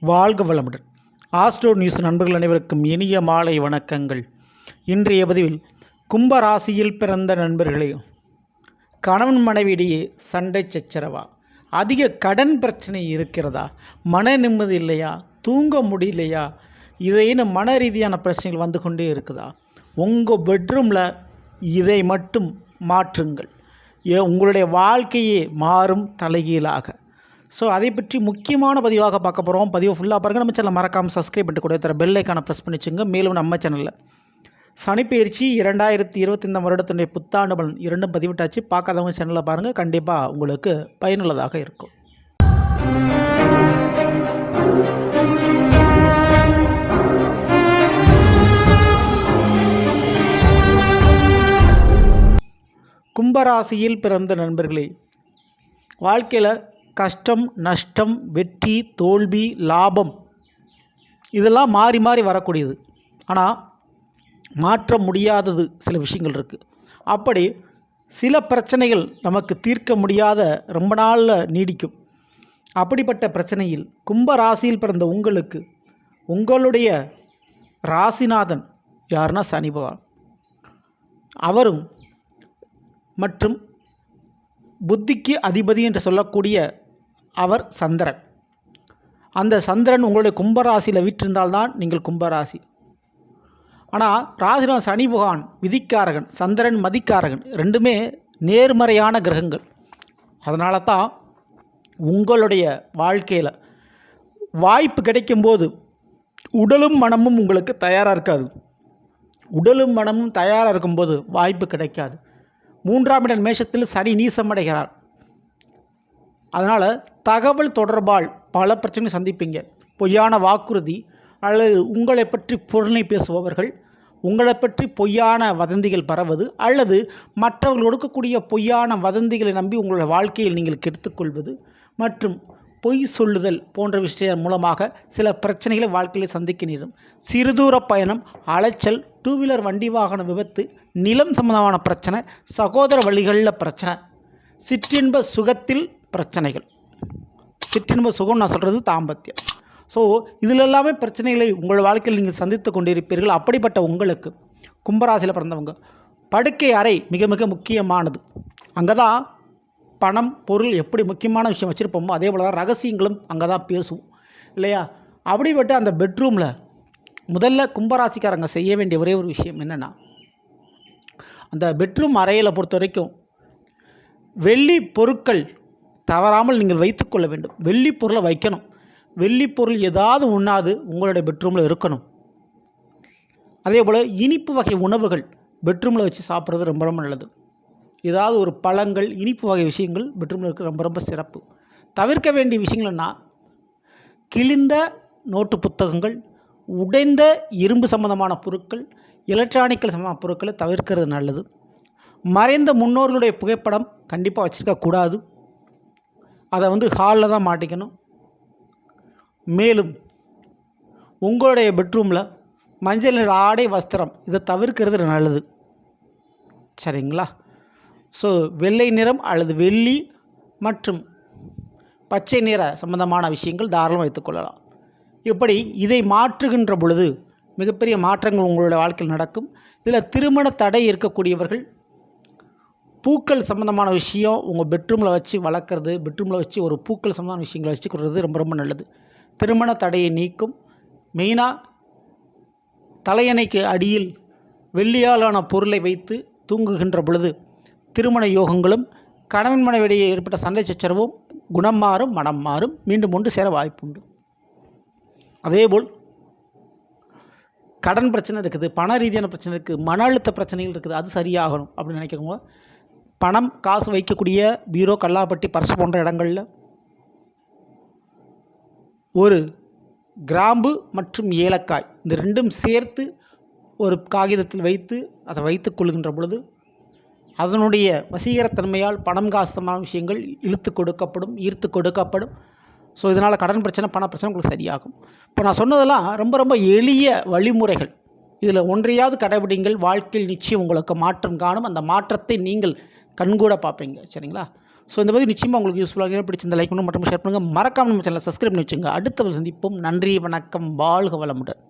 வாழ்க வளமுடன். Astro news நண்பர்கள் அனைவருக்கும் இனிய மாலை வணக்கங்கள். இன்றைய பதிவில் கும்ப ராசியில் பிறந்த நண்பர்களே கணவன் மனைவியிடையே சண்டை சச்சரவா? அதிக கடன் பிரச்சனை இருக்கிறதா? மன நிம்மதி இல்லையா? தூங்க முடியலையா? இதேன்னு மன ரீதியான பிரச்சனைகள் வந்து கொண்டே இருக்குதா? உங்கள் பெட்ரூமில் இதை மட்டும் மாற்றுங்கள். ஏ உங்களுடைய வாழ்க்கையே மாறும் தலைகீழாக. ஸோ அதை பற்றி முக்கியமான பதிவாக பார்க்க போகிறோம் பதிவு ஃபுல்லாக பாருங்கள் நம்ம சேனல் மறக்காமல் சப்ஸ்கிரைப் பண்ணிட்டு கூட தர பெல் ஐக்கானை ப்ரெஸ் பண்ணிச்சுங்க. மேலும் நம்ம சேனலில் சனிப்பெயர்ச்சி இரண்டாயிரத்தி இருபத்தைந்தாம் வருடத்தினுடைய புத்தாண்டு பலன் இரண்டும் பதிவிட்டாச்சு. பார்க்காதவங்க சேனலில் பாருங்கள் கண்டிப்பாக உங்களுக்கு பயனுள்ளதாக இருக்கும். கும்பராசியில் பிறந்த நண்பர்களே வாழ்க்கையில் கஷ்டம் நஷ்டம் வெற்றி தோல்வி லாபம் இதெல்லாம் மாறி மாறி வரக்கூடியது. ஆனால் மாற்ற முடியாதது சில விஷயங்கள் இருக்குது அப்படி சில பிரச்சனைகள் நமக்கு தீர்க்க முடியாத ரொம்ப நாளில் நீடிக்கும். அப்படிப்பட்ட பிரச்சனையில் கும்ப ராசியில் பிறந்த உங்களுக்கு உங்களுடைய ராசிநாதன் யாருன்னா சனி பகவான். அவரும் மற்றும் புத்திக்கு அதிபதி என்று சொல்லக்கூடிய அவர் சந்திரன். அந்த சந்திரன் உங்களுடைய கும்பராசியில் வீற்றிருந்தால்தான் நீங்கள் கும்பராசி. ஆனால் ராசிநாதன் சனி புகான் விதிக்காரகன் சந்திரன் மதிக்காரகன் ரெண்டுமே நேர்மறையான கிரகங்கள். அதனால தான் உங்களுடைய வாழ்க்கையில் வாய்ப்பு கிடைக்கும்போது உடலும் மனமும் உங்களுக்கு தயாராக இருக்காது. உடலும் மனமும் தயாராக இருக்கும்போது வாய்ப்பு கிடைக்காது. மூன்றாம் இடம் மேஷத்தில் சனி நீசமடைகிறார். அதனால் தகவல் தொடர்பால் பல பிரச்சனை சந்திப்பீங்க. பொய்யான வாக்குறுதி அல்லது உங்களை பற்றி பொருளை பேசுபவர்கள் உங்களை பற்றி பொய்யான வதந்திகள் பரவது அல்லது மற்றவர்கள் கொடுக்கக்கூடிய பொய்யான வதந்திகளை நம்பி உங்களுடைய வாழ்க்கையில் நீங்கள் கெடுத்துக்கொள்வது மற்றும் பொய் சொல்லுதல் போன்ற விஷயம் மூலமாக சில பிரச்சனைகளை வாழ்க்கையில் சந்திக்க நேரும் சிறுதூர பயணம் அலைச்சல் டூ வீலர் வண்டி வாகன விபத்து நிலம் சம்பந்தமான பிரச்சனை சகோதர வழிகளில் பிரச்சனை சிற்றின்ப சுகத்தில் பிரச்சனைகள். சிற்றின்ப சுகம் நான் சொல்கிறது தாம்பத்தியம். ஸோ இதில் எல்லாமே பிரச்சனைகளை உங்கள் வாழ்க்கையில் நீங்கள் சந்தித்து கொண்டிருப்பீர்கள். அப்படிப்பட்ட உங்களுக்கு கும்பராசியில் பிறந்தவங்க படுக்கை அறை மிக மிக முக்கியமானது. அங்கே தான் பணம் பொருள் எப்படி முக்கியமான விஷயம் வச்சுருப்போமோ அதே போல் தான் ரகசியங்களும் அங்கே தான் பேசுவோம். இல்லையா? அப்படிப்பட்ட அந்த பெட்ரூமில் முதல்ல கும்பராசிக்காரங்க செய்ய வேண்டிய ஒரே ஒரு விஷயம் என்னென்னா அந்த பெட்ரூம் அறையில் பொறுத்த வரைக்கும் வெள்ளி பொருட்கள் தவறாமல் நீங்கள் வைத்துக்கொள்ள வேண்டும். வெள்ளி பொருளை வைக்கணும். வெள்ளி பொருள் ஏதாவது உண்ணாது உங்களுடைய பெட்ரூமில் இருக்கணும். அதே போல் இனிப்பு வகை உணவுகள் பெட்ரூமில் வச்சு சாப்பிட்றது ரொம்ப ரொம்ப நல்லது. ஏதாவது ஒரு பழங்கள் இனிப்பு வகை விஷயங்கள் பெட்ரூமில் இருக்க ரொம்ப ரொம்ப சிறப்பு. தவிர்க்க வேண்டிய விஷயங்கள்னா கிழிந்த நோட்டு புத்தகங்கள் உடைந்த இரும்பு சம்பந்தமான பொருட்கள் எலக்ட்ரானிக்கல் சம்பந்தமான பொருட்களை தவிர்க்கிறது நல்லது. மறைந்த முன்னோர்களுடைய புகைப்படம் கண்டிப்பாக வச்சுருக்க கூடாது. அதை வந்து ஹாலில் தான் மாட்டிக்கணும். மேலும் உங்களுடைய பெட்ரூமில் மஞ்சள் நிற ஆடை வஸ்திரம் இதை தவிர்க்கிறது நல்லது. சரிங்களா? ஸோ வெள்ளை நிறம் அல்லது வெள்ளி மற்றும் பச்சை நிற சம்பந்தமான விஷயங்கள் தாராளமாக வைத்துக்கொள்ளலாம் இப்படி இதை மாற்றுகின்ற பொழுது மிகப்பெரிய மாற்றங்கள் உங்களுடைய வாழ்க்கையில் நடக்கும். இதில் திருமண தடை இருக்கக்கூடியவர்கள் பூக்கள் சம்மந்தமான விஷயம் உங்கள் பெட்ரூமில் வச்சு வளர்க்குறது பெட்ரூமில் வச்சு ஒரு பூக்கள் சம்மந்தமான விஷயங்களை வச்சுக்கிறது ரொம்ப ரொம்ப நல்லது. திருமண தடையை நீக்கும். மெயினாக தலையணைக்கு அடியில் வெள்ளியாலான பொருளை வைத்து தூங்குகின்ற பொழுது திருமண யோகங்களும் கணவன் மனைவிடையே ஏற்பட்ட சண்டை சச்சரவும் குணம் மாறும் மனம் மாறும் மீண்டும் ஒன்று சேர வாய்ப்புண்டு அதேபோல் கடன் பிரச்சனை இருக்குது பண ரீதியான பிரச்சனை இருக்குது மன அழுத்த பிரச்சனைகள் இருக்குது அது சரியாகணும் அப்படின்னு நினைக்கிறவங்க பணம் காசு வைக்கக்கூடிய பீரோ கல்லாப்பட்டி பர்ஸ் போன்ற இடங்களில் ஒரு கிராம்பு மற்றும் ஏலக்காய் இந்த ரெண்டும் சேர்த்து ஒரு காகிதத்தில் வைத்து அதை வைத்து கொள்கின்ற பொழுது அதனுடைய வசீகரத்தன்மையால் பணம் காசமான விஷயங்கள் இழுத்து கொடுக்கப்படும் ஈர்த்து கொடுக்கப்படும். ஸோ இதனால் கடன் பிரச்சனை பண பிரச்சனை உங்களுக்கு சரியாகும். இப்போ நான் சொன்னதெல்லாம் ரொம்ப ரொம்ப எளிய வழிமுறைகள். இதில் ஒன்றையாவது கடைபிடிங்கள். வாழ்க்கையில் நிச்சயம் உங்களுக்கு மாற்றம் காணும். அந்த மாற்றத்தை நீங்கள் கண்கூட பார்ப்பீங்க. சரிங்களா? ஸோ இந்த மாதிரி நிச்சயமாக உங்களுக்கு யூஸ்ஃபுல்லாக பிடிச்சிருந்த லைக் பண்ணுங்க. மற்றும் ஷேர் பண்ணுங்கள் மறக்காமல் நம்ம சேனலை சப்ஸ்கிரைப் பண்ணி வச்சுங்க. அடுத்த சந்திப்போம். நன்றி வணக்கம். வாழ்க வளமுடன்.